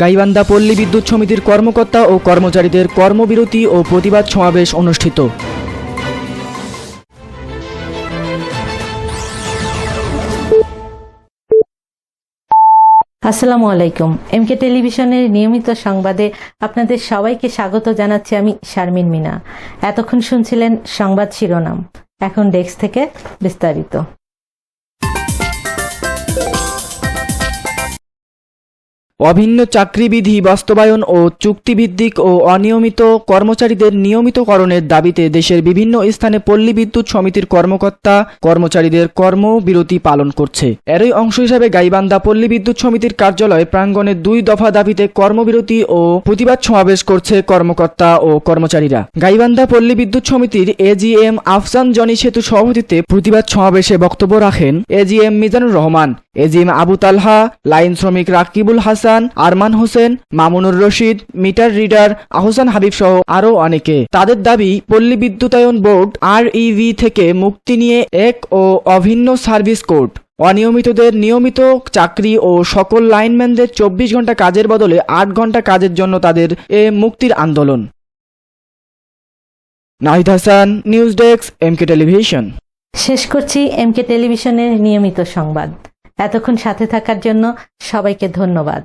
গাইবান্ধা পল্লী বিদ্যুৎ সমিতির কর্মকর্তা ও কর্মচারীদের কর্মবিরতি ও প্রতিবাদ সমাবেশ অনুষ্ঠিত। আসসালামু আলাইকুম। এমকে টেলিভিশনের নিয়মিত সংবাদে আপনাদের সবাইকে স্বাগত জানাচ্ছি আমি শারমিন মিনা। এতক্ষণ শুনছিলেন সংবাদ শিরোনাম। এখন ডেস্ক থেকে বিস্তারিত। অভিন্ন চাকরিবিধি বাস্তবায়ন ও চুক্তিভিত্তিক ও অনিয়মিত কর্মচারীদের নিয়মিতকরণের দাবিতে দেশের বিভিন্ন স্থানে পল্লী বিদ্যুৎ সমিতির কর্মকর্তা কর্মচারীদের কর্মবিরতি পালন করছে। এরই অংশ হিসাবে গাইবান্ধা পল্লী বিদ্যুৎ সমিতির কার্যালয় প্রাঙ্গণে দুই দফা দাবিতে কর্মবিরতি ও প্রতিবাদ সমাবেশ করছে কর্মকর্তা ও কর্মচারীরা। গাইবান্ধা পল্লী বিদ্যুৎ সমিতির এজিএম আফসান জনি সেতু সভাপতিত্বে প্রতিবাদ সমাবেশে বক্তব্য রাখেন AGM Mizanur Rahman, AGM Abu Talha, line শ্রমিক রাকিবুল হাসান আরমান হোসেন, মামুনুর রশিদ, মিটার রিডার, আহসান হাবিব সহ আরও অনেকে। তাদের দাবি, পল্লী বিদ্যুতায়ন বোর্ড আর ইভি থেকে মুক্তি নিয়ে এক ও অভিন্ন সার্ভিস কোড। অনিয়মিতদের নিয়মিত চাকরি ও সকল লাইনম্যানদের চব্বিশ ঘণ্টা কাজের বদলে আট ঘণ্টা কাজের জন্য তাদের এ মুক্তির আন্দোলন। Nahid Hasan, news desk MK television. শেষ করছি এমকে টেলিভিশনের নিয়মিত সংবাদ। এতক্ষণ সাথে থাকার জন্য সবাইকে ধন্যবাদ।